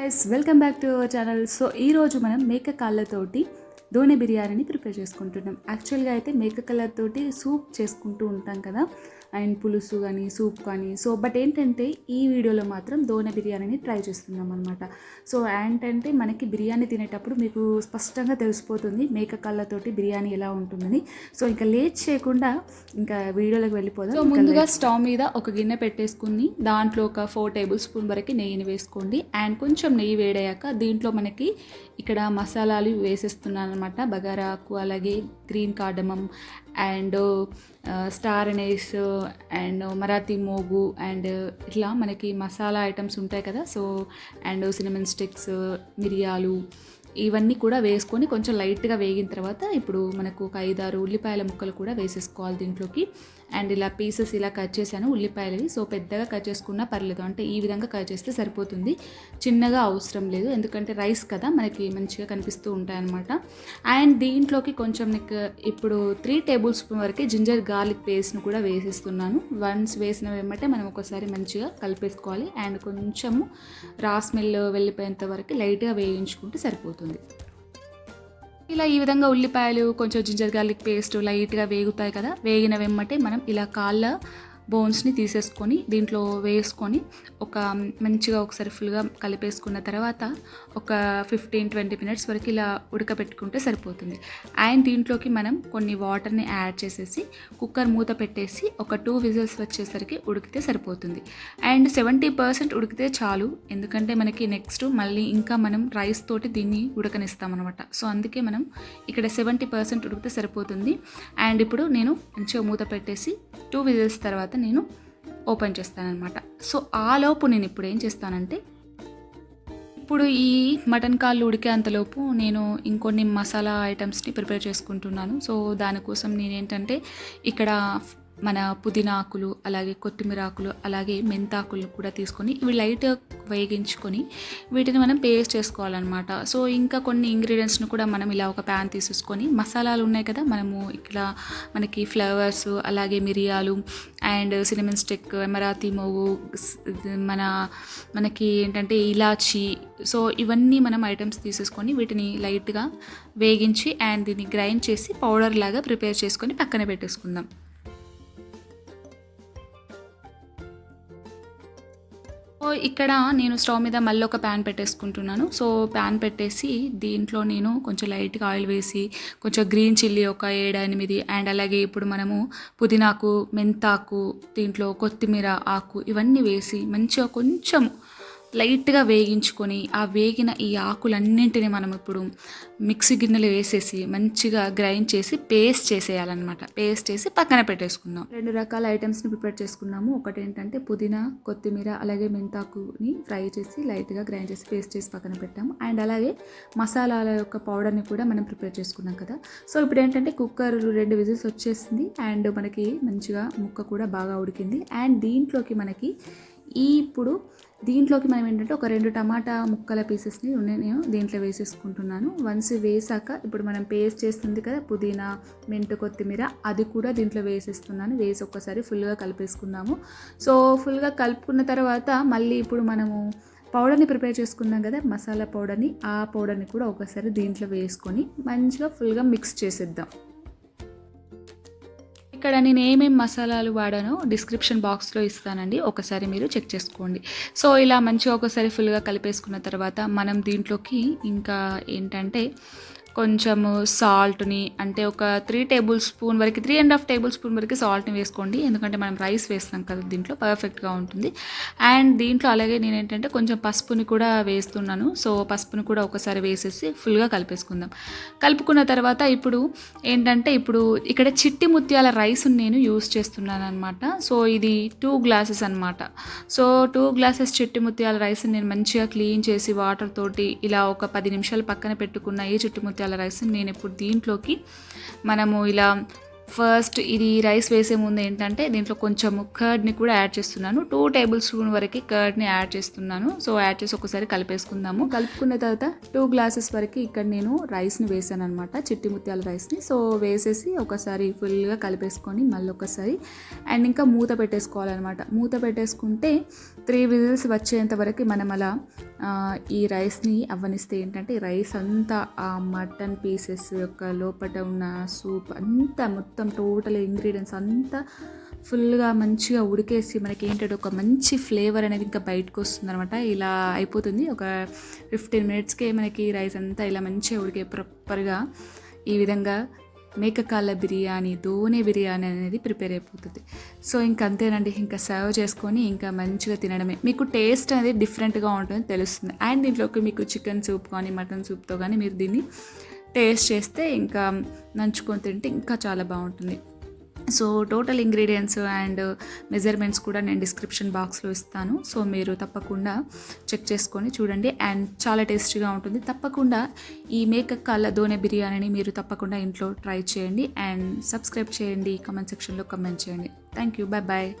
Guys welcome back to our channel so ఈరోజు మనం మేక కాళ్ళతోటి దోనె బిర్యానీని ప్రిపేర్ చేసుకుంటున్నాం. యాక్చువల్గా అయితే మేక కలర్ సూప్ చేసుకుంటూ ఉంటాం కదా. అండ్ పులుసు కానీ సూప్ కానీ. సో బట్ ఏంటంటే ఈ వీడియోలో మాత్రం దోణె బిర్యానీని ట్రై చేస్తున్నాం అనమాట సో ఏంటంటే మనకి బిర్యానీ తినేటప్పుడు మీకు స్పష్టంగా తెలిసిపోతుంది మేక కళ్ళతోటి బిర్యానీ ఎలా ఉంటుందని. సో ఇంకా లేట్ చేయకుండా ఇంకా వీడియోలోకి వెళ్ళిపోదాం. సో ముందుగా స్టవ్ మీద ఒక గిన్నె పెట్టేసుకుని దాంట్లో ఒక ఫోర్ టేబుల్ స్పూన్ వరకు నెయ్యిని వేసుకోండి. అండ్ కొంచెం నెయ్యి వేడయ్యాక దీంట్లో మనకి ఇక్కడ మసాలాలు వేసేస్తున్నాను అనమాట బగారాకు అలాగే green cardamom and star anise and Marathi మోగు అండ్ ఇట్లా మనకి మసాలా ఐటమ్స్ ఉంటాయి కదా. సో అండ్ సినిమన్ స్టిక్స్ మిరియాలు ఇవన్నీ కూడా వేసుకొని కొంచెం లైట్గా వేగిన తర్వాత ఇప్పుడు మనకు ఒక ఐదారు ఉల్లిపాయల ముక్కలు కూడా వేసేసుకోవాలి దీంట్లోకి. అండ్ ఇలా పీసెస్ ఇలా కట్ చేశాను. ఉల్లిపాయలవి. సో పెద్దగా కట్ చేసుకున్నా పర్లేదు. అంటే ఈ విధంగా కట్ చేస్తే సరిపోతుంది. చిన్నగా అవసరం లేదు. ఎందుకంటే రైస్ కదా మనకి మంచిగా కనిపిస్తూ ఉంటాయన్నమాట. అండ్ దీంట్లోకి కొంచెం నీకు ఇప్పుడు త్రీ టేబుల్ స్పూన్ వరకే జింజర్ గార్లిక్ పేస్ట్ను కూడా వేసేస్తున్నాను. వన్స్ వేసిన వెంబటే మనం ఒకసారి మంచిగా కలిపేసుకోవాలి. అండ్ కొంచెము రా స్మెల్ వెళ్ళిపోయేంత వరకు లైట్గా వేయించుకుంటే సరిపోతుంది. ఇలా ఈ విధంగా ఉల్లిపాయలు కొంచెం జింజర్ గార్లిక్ పేస్ట్ లైట్గా వేగుతాయి కదా వేగిన వెమ్మటే మనం ఇలా కాళ్ళ బోన్స్ని తీసేసుకొని దీంట్లో వేసుకొని ఒక మంచిగా ఒకసారి ఫుల్గా కలిపేసుకున్న తర్వాత ఒక ఫిఫ్టీన్ ట్వంటీ మినిట్స్ వరకు ఇలా ఉడకబెట్టుకుంటే సరిపోతుంది. అండ్ దీంట్లోకి మనం కొన్ని వాటర్ని యాడ్ చేసేసి కుక్కర్ మూత పెట్టేసి ఒక టూ విజిల్స్ వచ్చేసరికి ఉడికితే సరిపోతుంది. అండ్ సెవెంటీ పర్సెంట్ ఉడికితే చాలు ఎందుకంటే మనకి నెక్స్ట్ మళ్ళీ ఇంకా మనం రైస్ తోటి దీన్ని ఉడకనిస్తామన్నమాట. సో అందుకే మనం ఇక్కడ సెవెంటీ పర్సెంట్ ఉడికితే సరిపోతుంది. అండ్ ఇప్పుడు నేను మంచిగా మూత పెట్టేసి టూ విజిల్స్ తర్వాత నేను ఓపెన్ చేస్తానన్నమాట. సో ఆలోపు నేను ఇప్పుడు ఏం చేస్తానంటే ఇప్పుడు ఈ మటన్ కాళ్ళు ఉడికేంతలోపు నేను ఇంకొన్ని మసాలా ఐటమ్స్ని ప్రిపేర్ చేసుకుంటున్నాను. సో దానికోసం నేనేంటంటే ఇక్కడ మన పుదీనా ఆకులు అలాగే కొత్తిమీర ఆకులు అలాగే మెంతాకులు కూడా తీసుకొని ఇవి లైట్ వేగించుకొని వీటిని మనం పేస్ట్ చేసుకోవాలన్నమాట. సో ఇంకా కొన్ని ఇంగ్రీడియంట్స్ని కూడా మనం ఇలా ఒక ప్యాన్ తీసేసుకొని మసాలాలు ఉన్నాయి కదా మనము ఇక్కడ మనకి ఫ్లవర్స్ అలాగే మిరియాలు అండ్ సినిమన్ స్టిక్ ఎమరాతి మోగు మన మనకి ఏంటంటే ఇలాచి. సో ఇవన్నీ మనం ఐటమ్స్ తీసేసుకొని వీటిని లైట్గా వేగించి అండ్ దీన్ని గ్రైండ్ చేసి పౌడర్ లాగా ప్రిపేర్ చేసుకొని పక్కన పెట్టేసుకుందాం. ఇక్కడ నేను స్టవ్ మీద మళ్ళీ ఒక ప్యాన్ పెట్టేసుకుంటున్నాను. సో ప్యాన్ పెట్టేసి దీంట్లో నేను కొంచెం లైట్గా ఆయిల్ వేసి కొంచెం గ్రీన్ చిల్లీ ఒక ఏడు ఎనిమిది అండ్ అలాగే ఇప్పుడు మనము పుదీనాకు మెంతాకు దీంట్లో కొత్తిమీర ఆకు ఇవన్నీ వేసి మంచిగా కొంచెం లైట్గా వేగించుకొని ఆ వేగిన ఈ ఆకులన్నింటినీ మనం ఇప్పుడు మిక్సీ గిన్నెలో వేసేసి మంచిగా గ్రైండ్ చేసి పేస్ట్ చేసేయాలన్నమాట. పేస్ట్ చేసి పక్కన పెట్టేసుకుందాం. రెండు రకాల ఐటమ్స్ని ప్రిపేర్ చేసుకున్నాము. ఒకటి ఏంటంటే పుదీనా కొత్తిమీర అలాగే మెంతాకుని ఫ్రై చేసి లైట్గా గ్రైండ్ చేసి పేస్ట్ చేసి పక్కన పెట్టాము. అండ్ అలాగే మసాలాల యొక్క పౌడర్ని కూడా మనం ప్రిపేర్ చేసుకున్నాం కదా. సో ఇప్పుడు ఏంటంటే కుక్కర్ రెండు విజిల్స్ వచ్చేసింది. అండ్ మనకి మంచిగా ముక్క కూడా బాగా ఉడికింది. అండ్ దీంట్లోకి మనకి ఈ ఇప్పుడు దీంట్లోకి మనం ఏంటంటే ఒక రెండు టమాటా ముక్కల పీసెస్ని నేను దీంట్లో వేసేసుకుంటున్నాను. వన్స్ వేసాక ఇప్పుడు మనం పేస్ట్ చేస్తుంది కదా పుదీనా మెంటు కొత్తిమీర అది కూడా దీంట్లో వేసేస్తున్నాను. వేసి ఒక్కసారి ఫుల్గా కలిపేసుకుందాము. సో ఫుల్గా కలుపుకున్న తర్వాత మళ్ళీ ఇప్పుడు మనము పౌడర్ని ప్రిపేర్ చేసుకున్నాం కదా మసాలా పౌడర్ని ఆ పౌడర్ని కూడా ఒకసారి దీంట్లో వేసుకొని మంచిగా ఫుల్గా మిక్స్ చేసేద్దాం. ఇక్కడ నేను ఏమేమి మసాలాలు వాడానో డిస్క్రిప్షన్ బాక్స్లో ఇస్తానండి. ఒకసారి మీరు చెక్ చేసుకోండి. సో ఇలా మంచిగా ఒకసారి ఫుల్గా కలిపేసుకున్న తర్వాత మనం దీంట్లోకి ఇంకా ఏంటంటే కొంచెము సాల్ట్ని అంటే ఒక త్రీ టేబుల్ స్పూన్ వరకు three and half table spoon వరకు సాల్ట్ని వేసుకోండి. ఎందుకంటే మనం రైస్ వేస్తాం కదా దీంట్లో పర్ఫెక్ట్గా ఉంటుంది. అండ్ దీంట్లో అలాగే నేను ఏంటంటే కొంచెం పసుపుని కూడా వేస్తున్నాను. సో పసుపుని కూడా ఒకసారి వేసేసి ఫుల్గా కలిపేసుకుందాం. కలుపుకున్న తర్వాత ఇప్పుడు ఏంటంటే ఇప్పుడు ఇక్కడ చిట్టి ముత్యాల రైస్ని నేను యూస్ చేస్తున్నాను అనమాట సో ఇది టూ గ్లాసెస్ అనమాట సో టూ గ్లాసెస్ చిట్టి ముత్యాల రైస్ని నేను మంచిగా క్లీన్ చేసి వాటర్ తోటి ఇలా ఒక పది నిమిషాలు పక్కన పెట్టుకున్న ఈ చిట్టి ముత్యాల రైస్ నేను ఇప్పుడు దీంట్లోకి మనము ఇలా ఫస్ట్ ఇది రైస్ వేసే ముందు ఏంటంటే దీంట్లో కొంచెం కర్డ్ని కూడా యాడ్ చేస్తున్నాను. టూ టేబుల్ స్పూన్ వరకు కర్డ్ని యాడ్ చేస్తున్నాను. సో యాడ్ చేసి ఒకసారి కలిపేసుకుందాము. కలుపుకున్న తర్వాత టూ గ్లాసెస్ వరకు ఇక్కడ నేను రైస్ని వేసాను అనమాట చిట్టి ముత్యాల రైస్ని. సో వేసేసి ఒకసారి ఫుల్గా కలిపేసుకొని మళ్ళీ ఒకసారి. అండ్ ఇంకా మూత పెట్టేసుకోవాలన్నమాట. మూత పెట్టేసుకుంటే త్రీ విజిల్స్ వచ్చేంత వరకు మనం అలా ఈ రైస్ని అవ్వనిస్తే ఏంటంటే రైస్ అంతా ఆ మటన్ పీసెస్ యొక్క లోపల ఉన్న సూప్ అంతా మొత్తం మొత్తం టోటల్ ఇంగ్రీడియంట్స్ అంతా ఫుల్గా మంచిగా ఉడికేసి మనకి ఏంటంటే ఒక మంచి ఫ్లేవర్ అనేది ఇంకా బయటకు వస్తుంది అనమాట ఇలా అయిపోతుంది. ఒక ఫిఫ్టీన్ మినిట్స్కే మనకి రైస్ అంతా ఇలా మంచిగా ఉడికే ప్రాపర్గా ఈ విధంగా మేకకాళ్ళ బిర్యానీ దోనే బిర్యానీ అనేది ప్రిపేర్ అయిపోతుంది. సో ఇంక అంతేనండి. ఇంకా సర్వ్ చేసుకొని ఇంకా మంచిగా తినడమే. మీకు టేస్ట్ అనేది డిఫరెంట్గా ఉంటుంది తెలుస్తుంది. అండ్ దీంట్లోకి మీకు చికెన్ సూప్ కానీ మటన్ సూప్తో కానీ మీరు దీన్ని టేస్ట్ చేస్తే ఇంకా నంచుకొని తింటే ఇంకా చాలా బాగుంటుంది. So total ingredients and measurements కూడా నేను డిస్క్రిప్షన్ బాక్స్లో ఇస్తాను. సో మీరు తప్పకుండా చెక్ చేసుకొని చూడండి. అండ్ చాలా టేస్టీగా ఉంటుంది. తప్పకుండా ఈ మేకప్ కాళ్ళ దోనె బిర్యానీని మీరు తప్పకుండా ఇంట్లో ట్రై చేయండి. అండ్ సబ్స్క్రైబ్ చేయండి. కామెంట్ సెక్షన్లో కమెంట్ చేయండి. Thank you bye bye